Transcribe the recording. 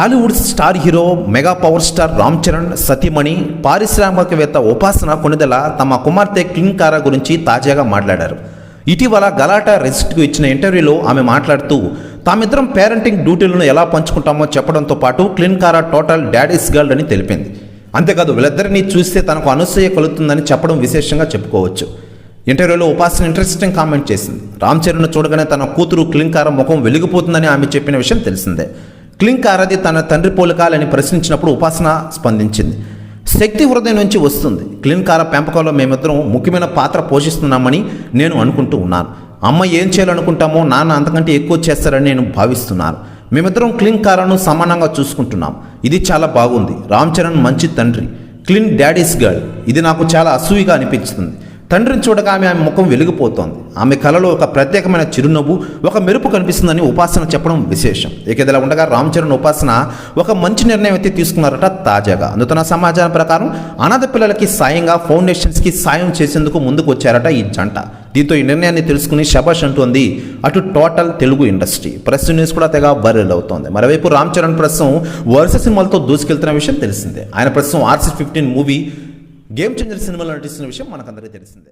Tollywood star hero mega power star Ram Charan సతీమణి పారిశ్రామికవేత్త ఉపాసన కొనిదెల తమ కుమార్తె క్లింకారా గురించి తాజాగా మాట్లాడారు. ఇటీవల గలాటా రెసిస్ట్కు ఇచ్చిన ఇంటర్వ్యూలో ఆమె మాట్లాడుతూ తామిద్దరం పేరెంటింగ్ డ్యూటీలను ఎలా పంచుకుంటామో చెప్పడంతో పాటు క్లిన్కారా టోటల్ డాడీస్ గర్ల్ అని తెలిపింది. అంతేకాదు వీళ్ళిద్దరినీ చూస్తే తనకు అనసూయ కలుగుతుందని చెప్పడం విశేషంగా చెప్పుకోవచ్చు. ఇంటర్వ్యూలో ఉపాసన ఇంట్రెస్టింగ్ కామెంట్ చేసింది. రామ్ చరణ్ చూడగానే తన కూతురు క్లింకార ముఖం వెలిగిపోతుందని ఆమె చెప్పిన విషయం తెలిసిందే. క్లింకారది తన తండ్రి పోలికాలని ప్రశ్నించినప్పుడు ఉపాసన స్పందించింది. శక్తి హృదయం నుంచి వస్తుంది. క్లింకార పెంపకంలో మేమిద్దరం ముఖ్యమైన పాత్ర పోషిస్తున్నామని నేను అనుకుంటూ ఉన్నాను. అమ్మ ఏం చేయాలనుకుంటామో నాన్న అంతకంటే ఎక్కువ చేస్తారని నేను భావిస్తున్నాను. మేమిద్దరం క్లింకారను సమానంగా చూసుకుంటున్నాం. ఇది చాలా బాగుంది. రామ్ చరణ్ మంచి తండ్రి. Klin daddy's girl. ఇది నాకు చాలా అసూయిగా అనిపిస్తుంది తండ్రిని చూడగా ఆమె ఆమె ముఖం వెలిగిపోతోంది. ఆమె కళలో ఒక ప్రత్యేకమైన చిరునవ్వు ఒక మెరుపు కనిపిస్తుందని ఉపాసన చెప్పడం విశేషం. ఇక ఉండగా రామ్ చరణ్ ఉపాసన ఒక మంచి నిర్ణయం అయితే తీసుకున్నారట తాజాగా. అందుతున్న సమాచారం ప్రకారం అనాథ పిల్లలకి సాయంగా ఫౌండేషన్స్కి సాయం చేసేందుకు ముందుకు వచ్చారట ఈ జంట. దీంతో ఈ నిర్ణయాన్ని తెలుసుకుని శబాష్ అంటోంది అటు total Telugu industry. Press news కూడా తెగ వైరల్ అవుతోంది. మరోవైపు రామ్ చరణ్ ప్రస్తుతం వరుస సినిమాలతో దూసుకెళ్తున్న విషయం తెలిసిందే. ఆయన ప్రస్తుతం RC fifteen movie Game Changer సినిమాలో నటిస్తున్న విషయం మనకందరికీ తెలిసిందే.